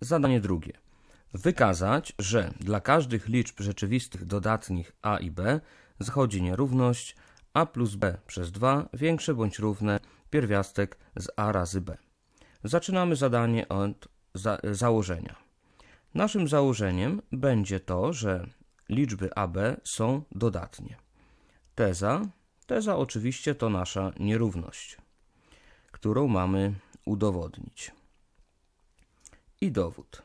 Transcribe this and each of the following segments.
Zadanie drugie. Wykazać, że dla każdych liczb rzeczywistych dodatnich a i b zachodzi nierówność a plus b przez 2 większe bądź równe pierwiastek z a razy b. Zaczynamy zadanie od za założenia. Naszym założeniem będzie to, że liczby AB są dodatnie. Teza. Teza oczywiście to nasza nierówność, którą mamy udowodnić. I dowód.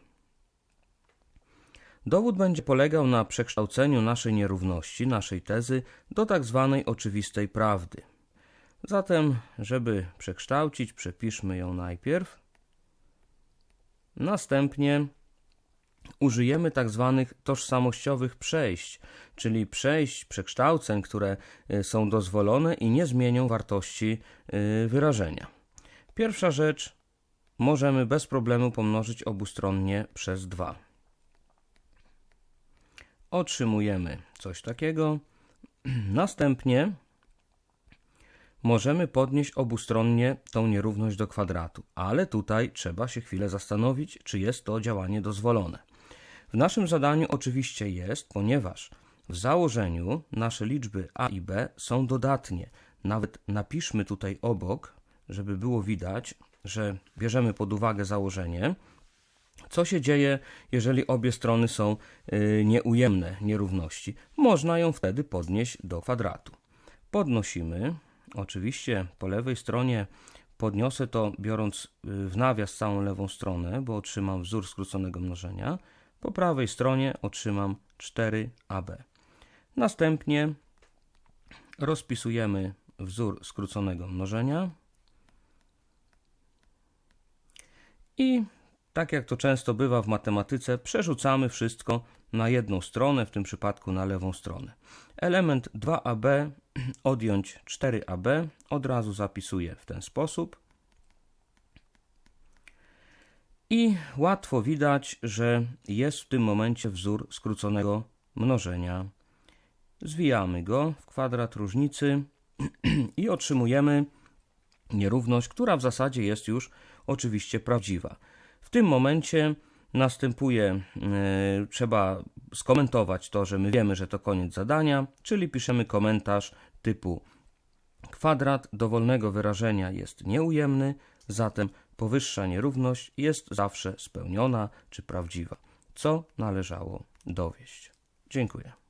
Dowód będzie polegał na przekształceniu naszej nierówności, naszej tezy, do tak zwanej oczywistej prawdy. Zatem, żeby przekształcić, przepiszmy ją najpierw. Następnie użyjemy tak zwanych tożsamościowych przejść, czyli przejść, przekształceń, które y, są dozwolone i nie zmienią wartości y, wyrażenia. Pierwsza rzecz, możemy bez problemu pomnożyć obustronnie przez 2. Otrzymujemy coś takiego. Następnie możemy podnieść obustronnie tą nierówność do kwadratu, ale tutaj trzeba się chwilę zastanowić, czy jest to działanie dozwolone. W naszym zadaniu oczywiście jest, ponieważ w założeniu nasze liczby a i b są dodatnie. Nawet napiszmy tutaj obok, żeby było widać, że bierzemy pod uwagę założenie. Co się dzieje, jeżeli obie strony są y, nieujemne nierówności? Można ją wtedy podnieść do kwadratu. Podnosimy, oczywiście po lewej stronie podniosę to biorąc y, w nawias całą lewą stronę, bo otrzymam wzór skróconego mnożenia. Po prawej stronie otrzymam 4AB. Następnie rozpisujemy wzór skróconego mnożenia i tak jak to często bywa w matematyce, przerzucamy wszystko na jedną stronę, w tym przypadku na lewą stronę. Element 2AB odjąć 4AB od razu zapisuję w ten sposób. I łatwo widać, że jest w tym momencie wzór skróconego mnożenia. Zwijamy go w kwadrat różnicy i otrzymujemy nierówność, która w zasadzie jest już oczywiście prawdziwa. W tym momencie następuje, yy, trzeba skomentować to, że my wiemy, że to koniec zadania, czyli piszemy komentarz typu kwadrat dowolnego wyrażenia jest nieujemny, zatem powyższa nierówność jest zawsze spełniona czy prawdziwa, co należało dowieść. Dziękuję.